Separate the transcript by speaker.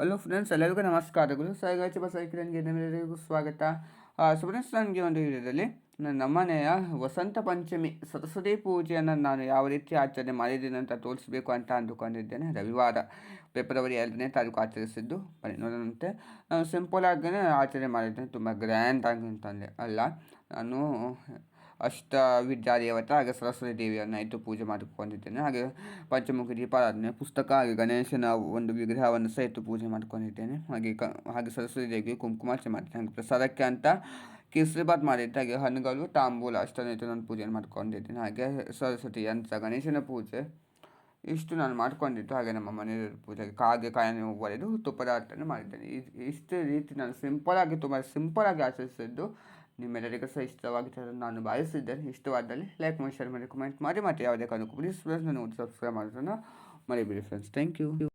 Speaker 1: Hello friends ಎಲ್ಲರಿಗೂ ನಮಸ್ಕಾರಗಳು ಸಾಯಿಗಾಚಿ ಬಸೈಕಿರನ್ಗೆ ನಿಮ್ಮೆಲ್ಲರಿಗೂ ಸ್ವಾಗತ. ಸೊ ಫ್ರೆಂಡ್ಸ್ ನನಗೆ ಒಂದು ವಿಡಿಯೋದಲ್ಲಿ ನನ್ನ ನಮ್ಮನೆಯ ವಸಂತ ಪಂಚಮಿ ಸರಸ್ವತಿ ಪೂಜೆಯನ್ನು ನಾನು ಯಾವ ರೀತಿ ಆಚರಣೆ ಮಾಡಿದ್ದೀನಿ ಅಂತ ತೋರಿಸಬೇಕು ಅಂತ ಅಂದುಕೊಂಡಿದ್ದೇನೆ. ರವಿವಾರ, ಫೆಬ್ರವರಿ ಎರಡನೇ ತಾರೀಕು ಆಚರಿಸಿದ್ದು. ಬನ್ನಿ ನೋಡೋದಂತೆ ನಾನು ಸಿಂಪಲ್ ಆಗಿನೇ ಆಚರಣೆ ಮಾಡಿದ್ದೇನೆ. ತುಂಬ ಗ್ರ್ಯಾಂಡ್ ಆಗಿ ಅಂತಂದರೆ ಅಲ್ಲ, ನಾನು ಅಷ್ಟ ವಿದ್ಯಾದೇವತೆ ಹಾಗೆ ಸರಸ್ವತಿ ದೇವಿಯನ್ನು ಇಟ್ಟು ಪೂಜೆ ಮಾಡಿಕೊಂಡಿದ್ದೇನೆ. ಹಾಗೆ ಪಂಚಮುಖಿ ದೀಪಾರಾಧನೆ ಪುಸ್ತಕ ಹಾಗೆ ಗಣೇಶನ ಒಂದು ವಿಗ್ರಹವನ್ನು ಸಹ ಇಟ್ಟು ಪೂಜೆ ಮಾಡ್ಕೊಂಡಿದ್ದೇನೆ. ಹಾಗೆ ಕ, ಹಾಗೆ ಸರಸ್ವತಿ ದೇವಿಗೆ ಕುಂಕುಮಾರ್ಚೆ ಮಾಡಿದ್ದೇನೆ. ಹಾಗೆ ಪ್ರಸಾದಕ್ಕೆ ಅಂತ ಕೇಸರಿಬಾತ್ ಮಾಡಿದ್ದೆ. ಹಾಗೆ ಹಣ್ಣುಗಳು, ತಾಂಬೂಲ ಅಷ್ಟನ್ನು ಇಟ್ಟು ನಾನು ಪೂಜೆ ಮಾಡ್ಕೊಂಡಿದ್ದೇನೆ. ಹಾಗೆ ಸರಸ್ವತಿ ಯಂತ್ರ ಗಣೇಶನ ಪೂಜೆ ಇಷ್ಟು ನಾನು ಮಾಡ್ಕೊಂಡಿದ್ದು. ಹಾಗೆ ನಮ್ಮ ಮನೆಯಲ್ಲಿ ಪೂಜೆಗೆ ಕಾಗೆ ಕಾಯನ್ನು ಒಡೆದು ತುಪ್ಪದ ಆಟವನ್ನು ಮಾಡಿದ್ದೇನೆ. ಇಷ್ಟು ರೀತಿ ನಾನು ಸಿಂಪಲಾಗಿ ತುಂಬ ಸಿಂಪಲಾಗಿ ಆಚರಿಸಿದ್ದು ನಿಮ್ಮೆಲ್ಲರಿಗೂ ಸಹ ಇಷ್ಟವಾಗಿತ್ತು ನಾನು ಭಾವಿಸಿದ್ದೇನೆ ಇಷ್ಟವಾದಲ್ಲಿ ಲೈಕ್ ಮಾಡಿ ಶೇರ್ ಮಾಡಿ ಕಮೆಂಟ್ ಮಾಡಿ ಮತ್ತು ಯಾವುದೇ ಕಾರಣಕ್ಕೂ ಪ್ಲೀಸ್ ಫ್ರೆಂಡ್ಸ್ ನಾನು ಸಬ್ಸ್ಕ್ರೈಬ್ ಮಾಡೋದನ್ನು ಮರಿಬೇಡಿ ಫ್ರೆಂಡ್ಸ್ ಥ್ಯಾಂಕ್ ಯು